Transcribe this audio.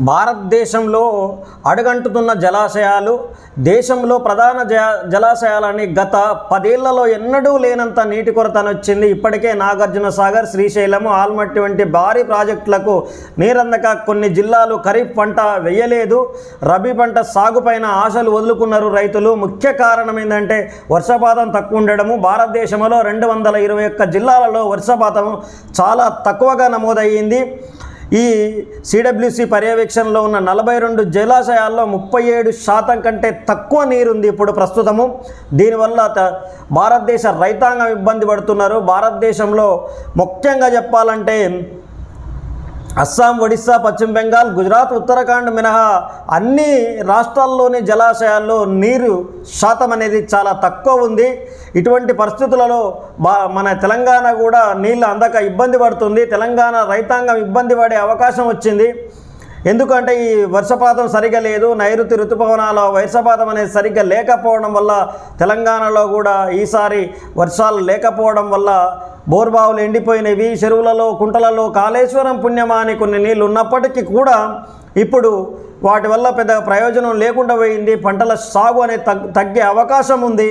భారతదేశంలో అడుగంటుతున్న జలాశయాలు దేశంలో ప్రధాన జ జలాశయాలని గత పదేళ్ళలో ఎన్నడూ లేనంత నీటి కొరతనొచ్చింది. ఇప్పటికే నాగార్జున సాగర్ శ్రీశైలము ఆల్మట్టి వంటి భారీ ప్రాజెక్టులకు నీరందక కొన్ని జిల్లాలు ఖరీఫ్ పంట వేయలేదు. రబీ పంట సాగుపైన ఆశలు వదులుకున్నారు రైతులు. ముఖ్య కారణం ఏంటంటే వర్షపాతం తక్కువ ఉండడము భారతదేశంలో రెండు వందల ఇరవై ఒక్క జిల్లాలలో వర్షపాతం చాలా తక్కువగా నమోదయ్యింది. ఈ సిడబ్ల్యూసి పర్యవేక్షణలో ఉన్న నలభై రెండు జలాశయాల్లో ముప్పై ఏడు శాతం కంటే తక్కువ నీరుంది ఇప్పుడు ప్రస్తుతము. దీనివల్ల త- భారతదేశ రైతాంగం ఇబ్బంది పడుతున్నారు. భారతదేశంలో ముఖ్యంగా చెప్పాలంటే అస్సాం ఒడిస్సా పశ్చిమ బెంగాల్ గుజరాత్ ఉత్తరాఖండ్ మినహా అన్ని రాష్ట్రాల్లోని జలాశయాల్లో నీరు శాతం అనేది చాలా తక్కువ ఉంది. ఇటువంటి పరిస్థితులలో బా మన తెలంగాణ కూడా నీళ్ళు అందక ఇబ్బంది పడుతుంది. తెలంగాణ రైతాంగం ఇబ్బంది పడే అవకాశం వచ్చింది. ఎందుకంటే ఈ వర్షపాతం సరిగా లేదు నైరుతి ఋతుపవనాల వర్షపాతం అనేది సరిగ్గా లేకపోవడం వల్ల తెలంగాణలో కూడా ఈసారి వర్షాలు లేకపోవడం వల్ల బోర్బావులు ఎండిపోయినవి చెరువులలో కుంటలలో కాళేశ్వరం పుణ్యమా అని కొన్ని నీళ్ళు ఉన్నప్పటికీ కూడా ఇప్పుడు వాటి వల్ల పెద్ద ప్రయోజనం లేకుండా పోయింది. పంటల సాగు అనేది తగ్గే అవకాశం ఉంది.